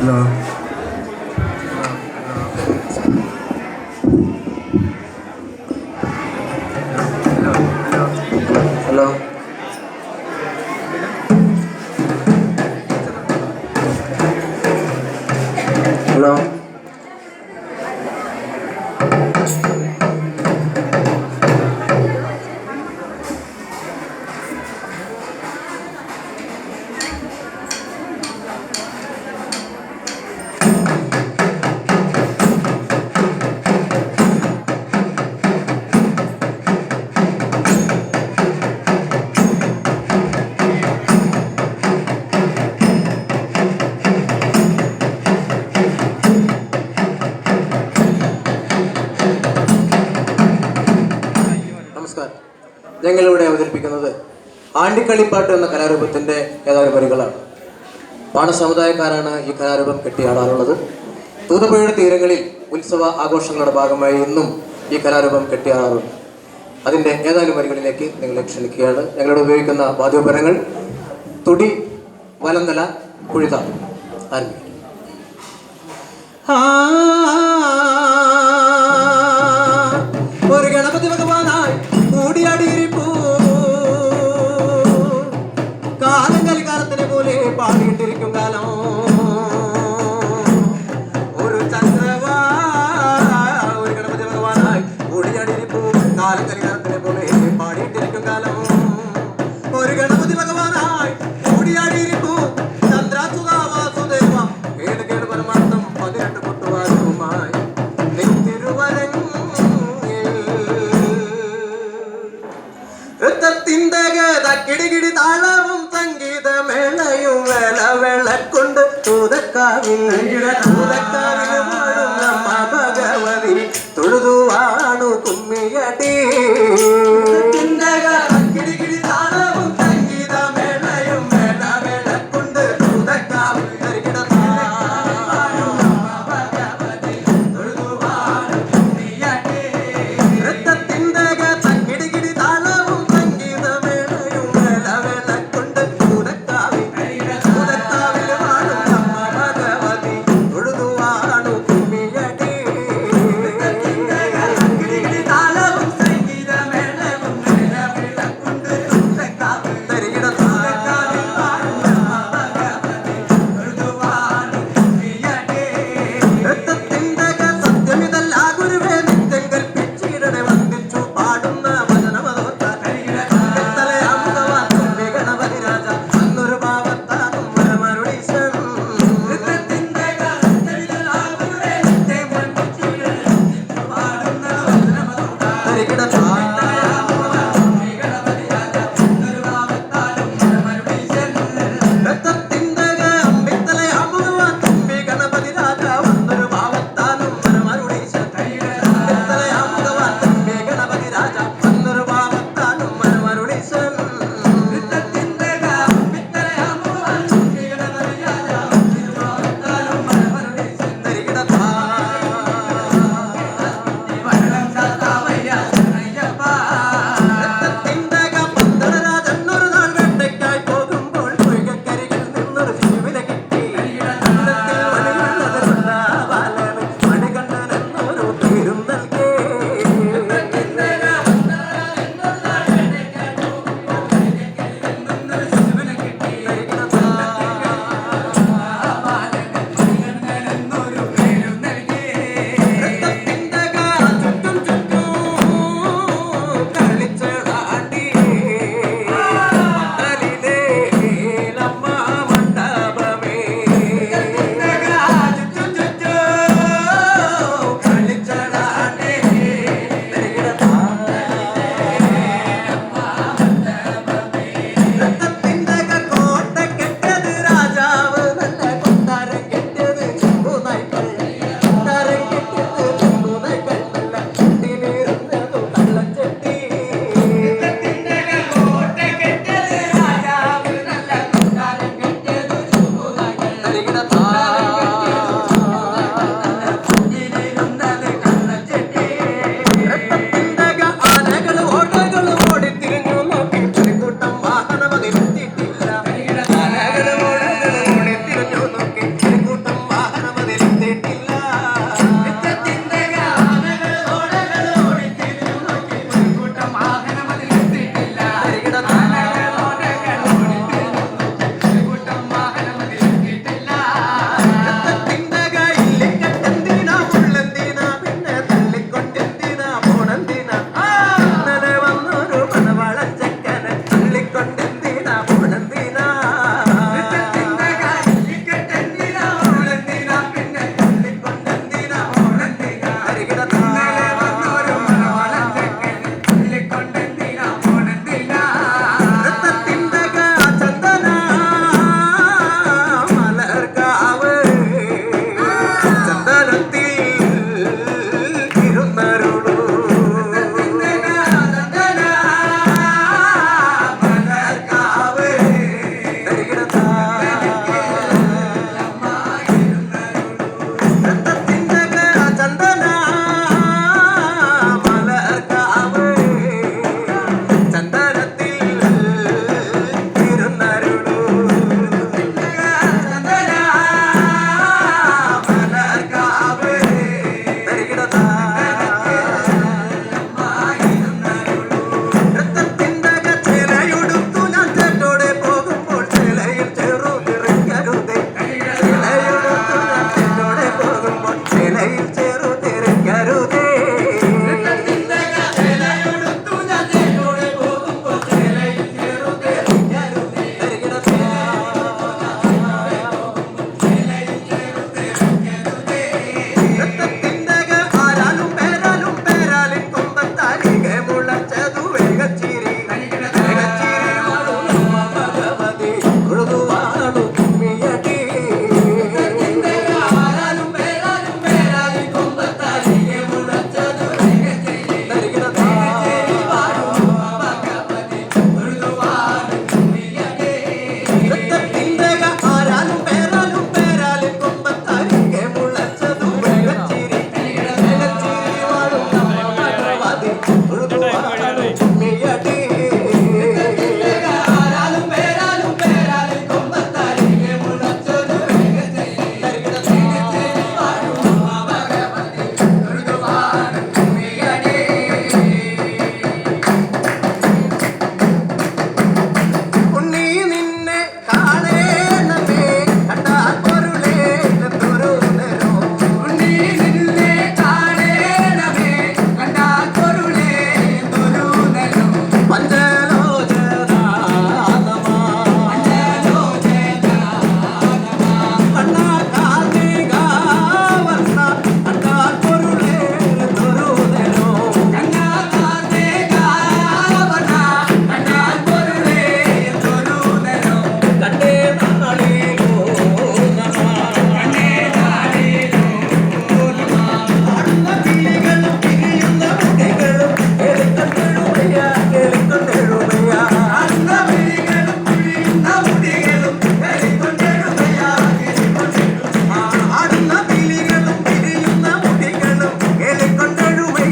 Hello. Hello. ആണ്ടിക്കളിപ്പാട്ട് എന്ന കലാരൂപത്തിന്റെ ഏതാനും വരികളാണ് പാണസമുദായക്കാരാണ് ഈ കലാരൂപം കെട്ടിയാടാറുള്ളത്. തൂതപ്പുഴയുടെ തീരങ്ങളിൽ ഉത്സവ ആഘോഷങ്ങളുടെ ഭാഗമായി ഇന്നും ഈ കലാരൂപം കെട്ടിയാടാറുണ്ട്. അതിന്റെ ഏതാനും വരികളിലേക്ക് നിങ്ങളെ ക്ഷണിക്കുകയാണ്. ഞങ്ങളുടെ ഉപയോഗിക്കുന്ന വാദ്യോപകരണങ്ങൾ തുടി വലന്തല കുഴിത ആരംഭിക്കും. ഒരു നൃത്തത്തിന്റെ കിടികിടി താളവും സംഗീതമേളയും വേള കൊണ്ട് തൂതക്കാവിൽ തൂതക്കാവിൽ